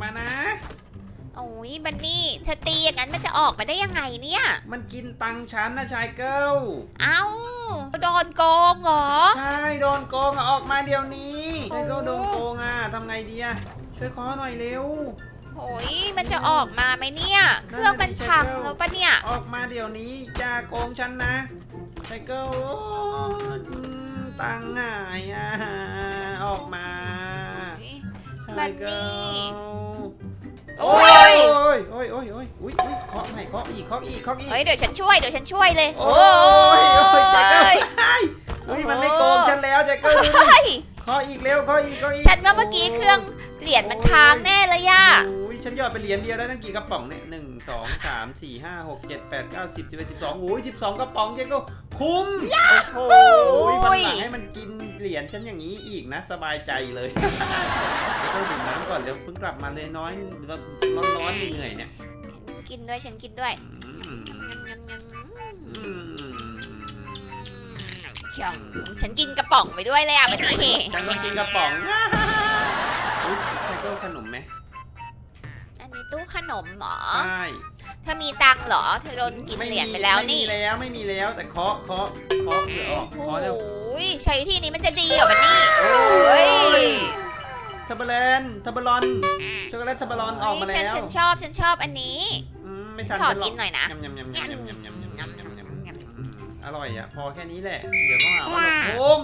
ออกมานะ โอ้ยบันนี่เธอตีอย่างนั้นมันจะออกมาได้ยังไงเนี่ย มันกินตังค์ฉันนะชายเกิลเอ้าโดนโกงเหรอ ใช่โดนโกงอะออกมาเดี๋ยวนี้โอ้ชายเกิลโดนโกงอะทำไงดีอะช่วยขอหน่อยเร็ว โอ้ยมันจะออกมาไหมเนี่ย เครื่องมันพังแล้วปะเนี่ย ออกมาเดี๋ยวนี้จะโกงฉันนะชายเกิลโอ้อืมตังค์หายอะออกมาชายเกิ โอ้ลยโอ้ยโอ้ยโอ้ยโอ้ยอุ้ยอุ้ยเคาะไหนเคาะอีกเคาะอีกเคาะอีกเฮ้ยเดี๋ยวฉันช่วยเดี๋ยวฉันช่วยเลยโอ้ยโอ้ยใจเกิลเฮ้ยมันไม่โกงฉันแล้วใจเกิลดูดิเฮ้ยขออีกเร็วขออีกขออีกฉันว่าเมื่อกี้เครื่องเหรียญมันค้างแน่เลยย่าโอ้ยฉันหยอดไปเหรียญเดียวได้ตั้งกี่กระป๋องเนี่ยหนึ่งสองสามสี่ห้าหกเจ็ดแปดเก้าสิบสิบเอ็ดสิบสองโอ้ยสิบสองกระป๋องใจเกิลคุ้มโอ้โอ้ยวันยหลังให้มันกิน เหรียญฉันอย่างนี้อีกนะสบายใจเลยใจเกิลดื่มน้ำก่อนเดี๋ยวเพิ่งกลับมาเลยน้อยร้อนร้อนๆเหนื่อยๆเนี่ยกินด้วยฉันกินด้วยอืมยำยำยำอืมช่องฉันกินกระป๋องไปด้วยเลยอะวันนี้ฉันก็กินกระป๋องอุ๊ยใช่ก็ขนมไหมอันนี้ตู้ขนมเหรอใช่เธอมีตังค์เหรอเธอโดนกินเหรียญไปแล้วไม่นี่มีแล้วไม่มีแล้วแต่เคาะเคาะเคาะเผื่อออกโอ้เคาะแล้ว ยใช้วิธีนี้มันจะดีเหรอวันนี้โอ้เฮ้ยทับเบลนทับเบลอนช็อกโกแลตทับเบลอนออกมาฉัแล้นวฉันชอบฉันชอบอันนี้ อืมไม่ทันขอฉัหรกินหน่อยนะยำยำยำยำยำยำยำยำยำยำยำยำอืมอร่อยอะพอแค่นี้แหละ เดี๋ยวก็หาว่าเราโกง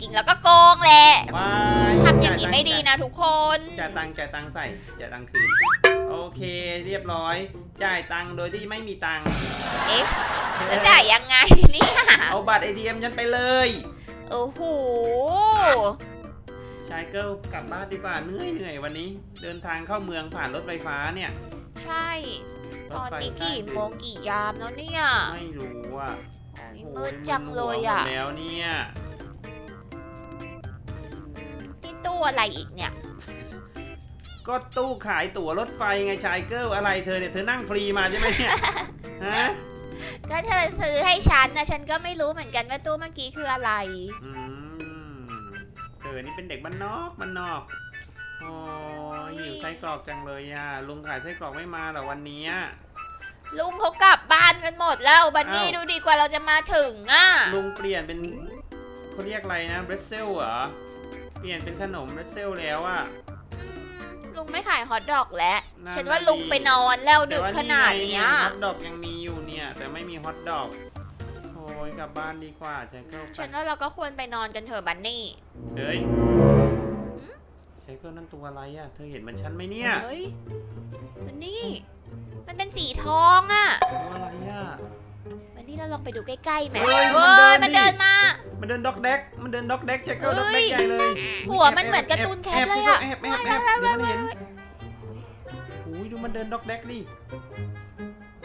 กินแล้วก็โกงแหละว้ายทำอย่างนี้ไม่ดีนะทุกคนจ่ายตังค์จ่ายตังค์ใส่จ่ายตังค์คืนโอ เคเรียบร้อย จ่ายตังค์โดยที่ไม่มีตังค์เอ๊ะแล้วจ่ายยังไงเนี่ยเอาบัตร ATM ฉันไปเลย โอ้โหชายเกิลกลับบ้านดีกว่าเหนื่อยเหนื่อยวันนี้ เดินทางเข้าเมืองผ่านรถไฟฟ้าเนี่ย ใช่รตถอนไฟนี้ใต้กี่ดินโมงกี่ยามแล้วเนี่ย ไม่รู้อะโอ้ยโอ้มืดจังเลยอะมึนหัวหมดแล้วเนี่ยนี่ตู้อะไรอีกเนี่ย ก็ตู้ขายตั๋วรถไฟไงชายเกิลอะไรเธอเนี่ยเธอนั่งฟรีมาใช่ไหมเนี่ยฮะก็เธอซื้อให้ฉันนะฉันก็ไม่รู้เหมือนกันว่าตู้เมื่อกี้คืออะไรอืมเธอนี่เป็นเด็กบ้านนอกบ้านนอกโอ้ยหิวไส้กรอกจังเลยอะลุงขายไส้กรอกไม่มาเหรอวันนี้อะลุงเขากลับบ้านกันหมดแล้วบันนี่อ้าวดูดีกว่าเราจะมาถึงอะลุงเปลี่ยนเป็นเขาเรียกอะไรนะเบรสเซลเหรอเปลี่ยนเป็นขนมเบรสเซลแล้วอะ ลุงไม่ขายฮอทดอกแล้วนั่นฉันว่าน่ะลุงดิไปนอนแล้วแต่ดึกว่ขนาดเนี้ยฮอทดอกยังมีอยู่เนี่ย แต่ไม่มีฮอทดอกโอ้ยกลับบ้านดีกว่าชายเกิลไปฉันว่าเราก็ควรไปนอนกันเถอะบันนี่ เฮ้ยชายเกิลนั่นตัวอะไรอะ เธอเห็นเหมันฉันไหมเนี่ยเฮ้ยบันนี่ มันเป็นสีทองอะตัวอะไรอะ บันนี่เราลองไปดูใกล้ๆไหมเฮ้ยเฮ้ยมัมันนเดิเดินนมา มันเดินด็อกแดก มันเดินด็อกแดกชายเกิลเฮ้ด็อกแดยกใหญ่เลยหัวมันเหมือนการ์ตูนแคทเลยอะแอบแอบแอบแอบเดี๋ยวมันเห็นอุ้ยดูมันเดินด็อกแดกดิ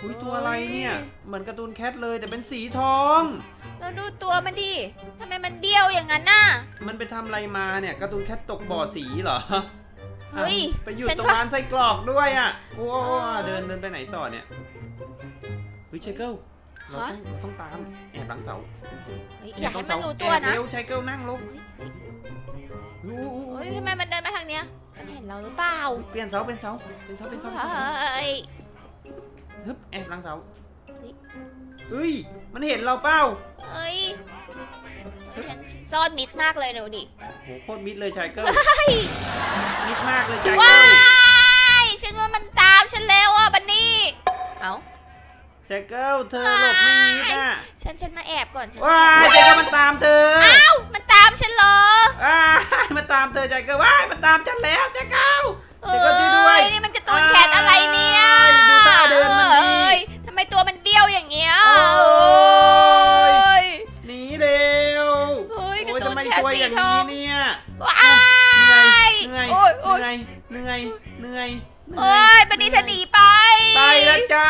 อุ้ยตัวอะไรเนี่ย เหมือนการ์ตูนแคทเลยแต่เป็นสีทอง เราดูตัวมันดิทำไมมันเบี้ยวอย่างนั้นน่ะ มันไปทำอะไรมาเนี่ยการ์ตูนแคทตกบ่อสีเหรอเฮ้ยอะไปอยู่ฉันตรงว่าร้านไส้กรอกด้วยอะ โอ้โหเออ เดินเดินไปไหนต่อเนี่ยเฮ้ยไชเกิล เราฮะต้องเราต้องตามแอบหลังเสาเฮ้ยแบอย่าให้หลัมันงเสรู้ตัวนะแอบเร็วไชเกิลนั่งลงโอ้โหเฮ้ยทำไมมันเดินมาทางเนี้ยมันเห็นเราหรือเปล่า เปลี่ยนเสาเป็นเสาเป็นเสาเป็นเสาเฮ้ยฮึบแอบหลังเสาเฮ้ยเฮ้ยมันเห็นเราเปล่าเฮ้ยฉันซ่อนมิดมากเลยดูดิโหโคตรมิดเลยไชเกิลมิดมากเลยไชว้าเกิลยฉันว่ามันตามฉันแล้วอะบันนี่เอ้า ไชเกิลเธอหลบไม่มิดอะฉันฉันมาแอบก่อนฉันว้าแอบยไชเกิลมันตามเธอเอ้ามันตามฉันเหรอว้ายมันตามเธอไชเกิลว้ายมันตามฉันแล้วไชเกิลเอเดี๋ยวก็ช่วยด้วย้ยนี่มันการะตูนแคทอะไรเนี่ยอ้ายดูท่าเดินมันดิเอ้ยทำไมตัวมันเบี้ยวอย่างเงี้ยโอ้ยยหนีเร็วเฮ้ยการ์โอ้ยตูทำนไมแคทซวยสีอย่างทอนี้ง เนี่ย ว้า เหนื่อย ย เหนื่อย โอ้ยโอ้ยเหนื่อยเหนื่อยเหนื่อยเหนื่โอ้ยบันนี่เธอหนีไปไปแล้วจ้า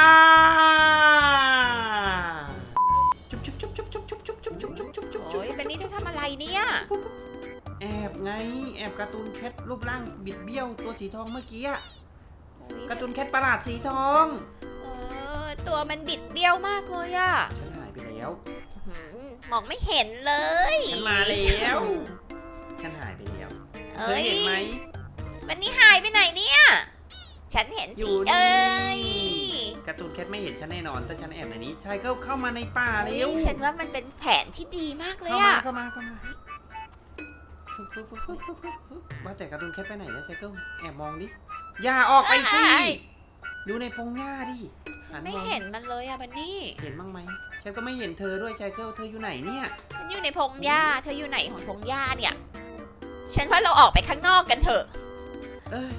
จุ๊บจุ๊บจุ๊บจุ๊บจุ๊บจุ๊บจุ๊บจุ๊บจุ๊บจุ๊บจุ๊บจุ๊บจุ๊โอ้ยบันนี่เธอทำอะไรเนี่ยแอบไง แอบการ์ตูนแคทรูปร่างบิดเบี้ยวตัวสีทองเมื่อกี้อะโอ้ยการ์ตูนแคทประหลาดสีทองเออตัวมันบิดเบี้ยวมากเลยอะฉันหายไปแล้วหืมมองไม่เห็นเลยฉันมาแล้วฉันหายไปแล้วเธอเอ้ยเห็นไหม บันนี่หายไปไหนเนี่ย ฉันเห็นอสิยู่เอ้นี่ยการ์ตูนแคทไม่เห็นฉันแน่นอนถ้าฉันแอบในนี้ชายเกิลเข้ามาในป่าเร็วฉันว่ามันเป็นแผนที่ดีมากเลยเข้ามาอะเข้ามาเข้ามาฟึบฟึบฟึบฟึบฟึบฟึบฟึบว่าแต่การ์ตูนแคทไปไหนแล้วชายเกิลแอบมองดิอย่าออกไปสิดูในพงหญ้าดิฉันไม่เห็นมันเลยอะบันนี่ เห็นบ้างไหมฉันก็ไม่เห็นเธอด้วยชายเกิลเธออยู่ไหนเนี่ย ฉันอยู่ในพงหญ้า เธออยู่ไหนของพงหญ้าเนี่ย ฉันว่าเราออกไปข้างนอกกันเถอะ เอ้ย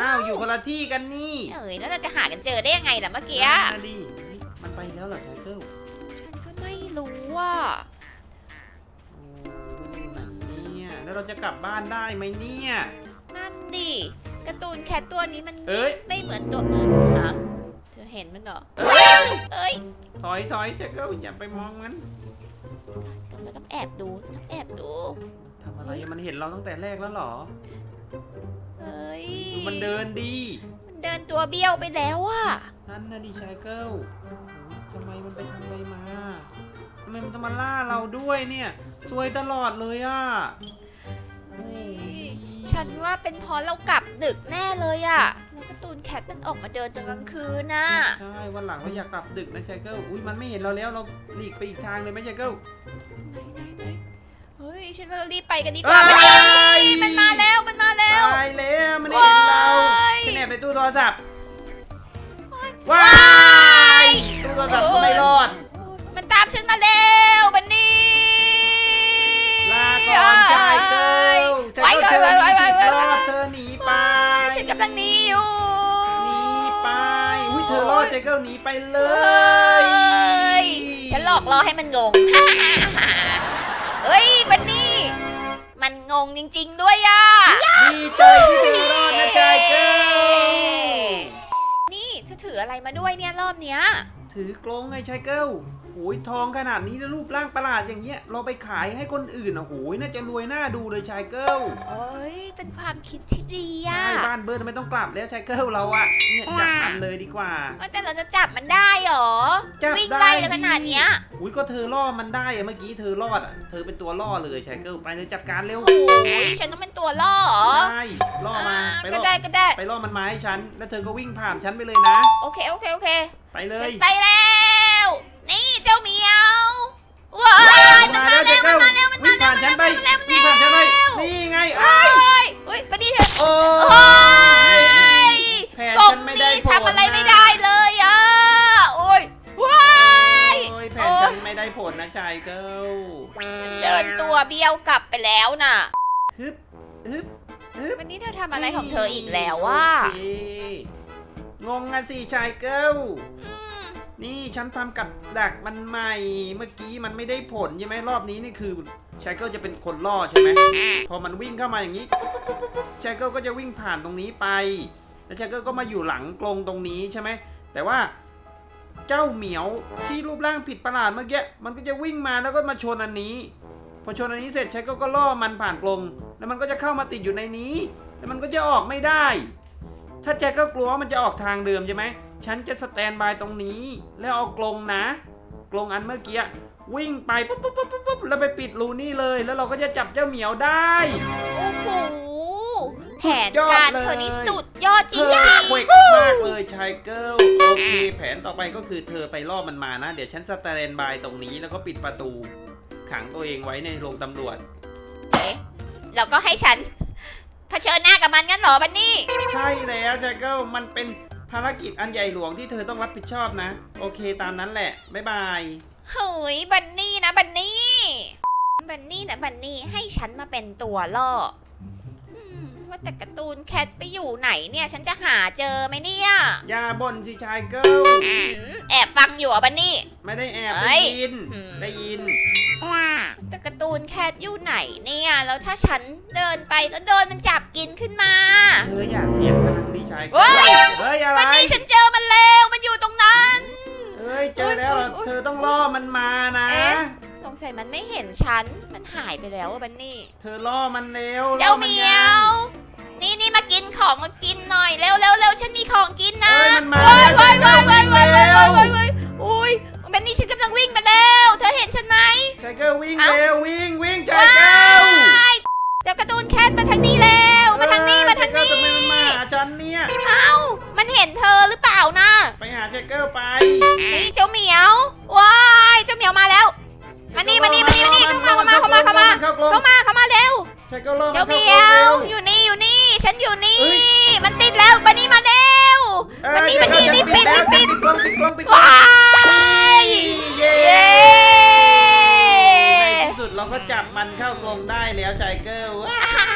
อ้าวอยู่คนละที่กันนี่เอ้ยแล้วเราจะหากันเจอได้ยังไงล่ะเมื่อกี้ นั่นน่ะดิเฮ้ยมันไปแล้วเหรอชายเกิลฉันก็ไม่รู้ว่าโอ้อยู่ไหนเนี่ยแล้วเราจะกลับบ้านได้ไหมเนี่ย นั่นดิการ์ตูนแคทตัวนี้มันเอ้ย ไม่เหมือนตัวอื่นนะเธอเห็นมันเหรอเอ้ยเอ้ยถอยถอยชายเกิลอย่าไปมองมันเราต้องแอบดูต้องแอบดูทำอะไรมันเห็นเราตั้งแต่แรกแล้วเหรอ เอ้ยดูมันเดินดี มันเดินตัวเบี้ยวไปแล้วอะนั่นนะดิชายเกิลโอ้ยทำไมมันไปทำอะไรมาทำไมมันต้องมาล่าเราด้วยเนี่ยซวยตลอดเลยอะเฮ้ยฉันว่าเป็นเพราะเรากลับดึกแน่เลยอะแล้วการ์ตูนแคทมันออกมาเดินตอนกลางคืนน่ะ ใช่วันหลังเราอยากกลับดึกนะชายเกิลอุ้ยมันไม่เห็นเราแล้วเราหลีกไปอีกทางเลยไหมชายเกิล ฉันว่าเรารีบไปกันดีกเอ้ว่ามันยมันมาแล้วมันมาแล้วตายแล้วมันเห็นเราว้ายฉันแอบในตู้โทรศัพท์ว้าว้ายยตู้โทรศัพท์ก็ไม่รอด มันตามฉันมาแล้วบันนี่ลาก่อนชายเกิลชายเกิลเธอมีสิทธิ์รอดเธอหนีไปฉันกำลังหนีอยู่หนีไปอุ้ยเธอรอดเจเกิลหนีไปเลเฮ้ยยฉันหลอกล่อให้มันงงเฮ้ยบันนี่มัน งงจริง ๆ ด้วยอะ ดีใจที่เธอรอดนะเจเกิลนี่เธอถืออะไรมาด้วยเนี่ยรอบเนี้ย ถือกลงไงชายเกิล โอ้ยทองขนาดนี้แล้วรูปร่างประหลาดอย่างเงี้ย เราไปขายให้คนอื่นอะโอ้ยน่าจะรวยหน้าดูเลยชายเกิลเอ้ยเป็นความคิดที่ดีอะใช่บ้านเบิร์ดไม่ต้องกลับแล้วชายเกิลเราอะเนี่ยจับมันเลยดีกว่าว่าแต่เราจะจับมันได้เหรอจับวิ่งได้ไล่เลยขนาดเนี้ยอุ้ยก็เธอล่อมันได้อะเมื่อกี้เธอรอดอะเธอเป็นตัวล่อเลยชายเกิลไปเลยจัดการเร็วโอ้ยฉันต้องเป็นตัวล่อเหรอใช่ล่อมาไปก็ล่อได้ก็ได้ไปล่อมันมาให้ฉันแล้วเธอก็วิ่งผ่านฉันไปเลยนะ โอเคโอเคโอเค ไปเลฉัยนไปแล้วนี่ เจ้าเหมียวว้ายมันมาแล้วมันมาแล้วมันมาแล้วผ่านฉันไปมันมาแล้ววิ่งผ่านฉันไปนี่ไงเฮ้อ้ายยเฮ้ยปะดิเธอโอ้โอ้ยแผนกล่องฉันไม่ได้นี่ผลทำอะไรไม่ได้เลยอะโอ้ยว้ายโอ้ยแผนฉันไม่ได้ผลนะชายเกิลเดินตัวเบี้ยวกลับไปแล้วน่ะฮึบฮึบฮึบวันนี้เธอทำอะไรของเธออีกแล้ววะโอเคงงอะสิชายเกลอืมนี่ นี่ฉันทำกับดักมันใหม่ เมื่อกี้มันไม่ได้ผลใช่ไหมรอบนี้นี่คือชายเกิลจะเป็นคนล่อใช่ไหมพอมันวิ่งเข้ามาอย่างนี้ชายเกิลก็จะวิ่งผ่านตรงนี้ไป แล้วชายเกิลก็มาอยู่หลังกรงตรงนี้ใช่ไหมแต่ว่าเจ้าเหมียวที่รูปร่างผิดประหลาดเมื่อกี้มันก็จะวิ่งมาแล้วก็มาชนอันนี้ พอชนอันนี้เสร็จชายเกิลก็ล่อมันผ่านกรงแล้วมันก็จะเข้ามาติดอยู่ในนี้ แล้วมันก็จะออกไม่ได้ ถ้าแจ็คก็กลัวว่ามันจะออกทางเดิมใช่ไหม ฉันจะสแตนบายตรงนี้ แล้วเอากรงนะกรงอันเมื่อกี้วิ่งไปปุ๊บปุ๊บปุ๊บปุ๊บปุ๊บแล้วไปปิดรูนี่เลย แล้วเราก็จะจับเจ้าเหมียวได้ โอ้โหแผนสุดยอดการเลยเธอนี่สุดยอดจเธริองเควกมากเลยชายเกิลโอเคแผนต่อไปก็คือเธอไปล่อมันมานะ เดี๋ยวฉันสแตนบายตรงนี้แล้วก็ปิดประตู ขังตัวเองไว้ในโรงตำรวจๆแล้วก็ให้ฉันเผชิญหน้ากับมันงั้นเหรอบันนี่ ใช่แล้วชายเกิลมันเป็น ภารกิจอันใหญ่หลวงที่เธอต้องรับผิดชอบนะ โอเคตามนั้นแหละ บ๊ายบาย เฮ้ยบันนี่นะบันนี่ บันนี่นะบันนี่ให้ฉันมาเป็นตัวล่ออืมว่าแต่การ์ตูนแคทไปอยู่ไหนเนี่ย ฉันจะหาเจอไหมเนี่ยอย่าบ่นสิชายเกิลอืมแอบฟังอยู่อะบันนี่ ไม่ได้แอบเอ้ได้ยยิน อืม ได้ยิน แต่การ์ตูนแคทอยู่ไหนเนี่ย แล้วถ้าฉันเดินไปแล้วโดนมันจับกินขึ้นมาเธออย่าเสียงดังดิชายเฮ้ย เฮ้ยอะไรบันนี่ฉันเจอมันแล้วมันอยู่ตรงนั้น เฮ้ยเจอแล้วเหรอโอ๊ยเธอต้องล่อมันมานะ เอ๊ะ สงสัยมันไม่เห็นฉัน มันหายไปแล้วอะบันนี่ เธอล่อมันเร็วเจ้าล่อเหนมีงยวนี่นี่มากินของมากินหน่อยเร็วเร็วเร็วฉันมีของกินนะเฮ้ยมันมาว้ายว้ายว้ายว้ายว้ายว้ายเร็ว้ายวว้ายว้ายอุ้ย บันนี่ฉันกำลังวิ่งมาแล้ว เธอเห็นฉันไหม ชายเกิลวิ่งเอ้า เร็ววิ่งวิ่งชายเกิลว้ายเจ้าการ์ตูนแคทมาทางนี้แล้ว มาทางนี้ มาเห็นเธอหรือเปล่านะไปหาแจ็คเกิลไปนี่เจ้าเหมียว ว้าย เจ้าเหมียวมาแล้ว มานี่ มานี่ มานี่ มานี่ เข้ามาเข้ามาเข้ามาเข้ามาเข้ากรงเข้ามาเข้ามาเร็วแจ็คเกิลล่อเจ้ามันเหมีเข้ากรงยเร็ววอยู่นี่ อยู่นี่ ฉันอยู่นี่ เอ้ย มันติดแล้วบันนี่มาเร็วเอ้ยมานี่มานี่แจ็คเกิลรีบปิดจะรีบปิดปิดกรงปิดกรงปิดกรงว้าย เย้เย้ในที่สุดเราก็จับมันเข้ากรงได้แล้วชายเกิลว้าว้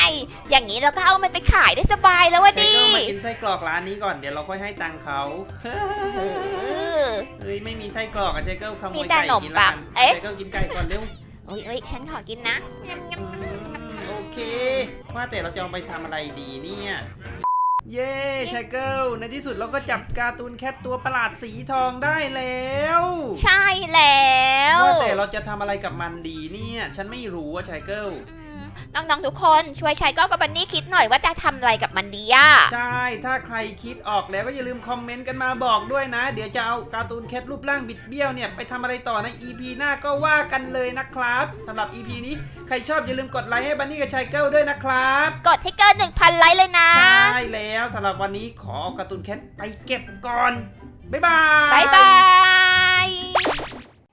ายอย่างนี้เราก็เอามันไปขายได้สบายแล้ววะชายดิเกิลมากินไส้กรอกร้านนี้ก่อนเดี๋ยวเราค่อยให้ตังค์เขาเออ เฮ้ยไม่มีไส้กรอกอะชายเกิลขโมมียแต่ไก่ขนมกินปัละงกันเอ๊ะ ชายเกิลกินไก่ก่อนเร็วโอ้ยเอ้ยฉันขอกินนะยำยำโอเค ว่าแต่เราจะเอาไปทำอะไรดีเนี่ย เย้ชายเกิลในที่สุดเราก็จับการ์ตูนแคทตัวประหลาดสีทองได้แล้วใช่แล้ว ว่าแต่เราจะทำอะไรกับมันดีเนี่ย ฉันไม่รู้ว่าชายเกิลอืม น้องๆทุกคนช่วยชายก็กับบันนี่คิดหน่อยว่าจะทำอะไรกับมันดีอะใช่ ถ้าใครคิดออกแล้วก็อย่าลืมคอมเมนต์กันมาบอกด้วยนะ เดี๋ยวจะเอาการ์ตูนแคทรูปร่างบิดเบี้ยวเนี่ยไปทำอะไรต่อใน EP หน้าก็ว่ากันเลยนะครับสำหรับ EP นี้ใครชอบอย่าลืมกดไลค์ให้บันนี่กับชายเกิลด้วยนะครับกดให้เกิน1,000ไลค์เลยนะใช่แล้วสำหรับวันนี้ขอเอาการ์ตูนแคทไปเก็บก่อนบ๊ายบายบายบาย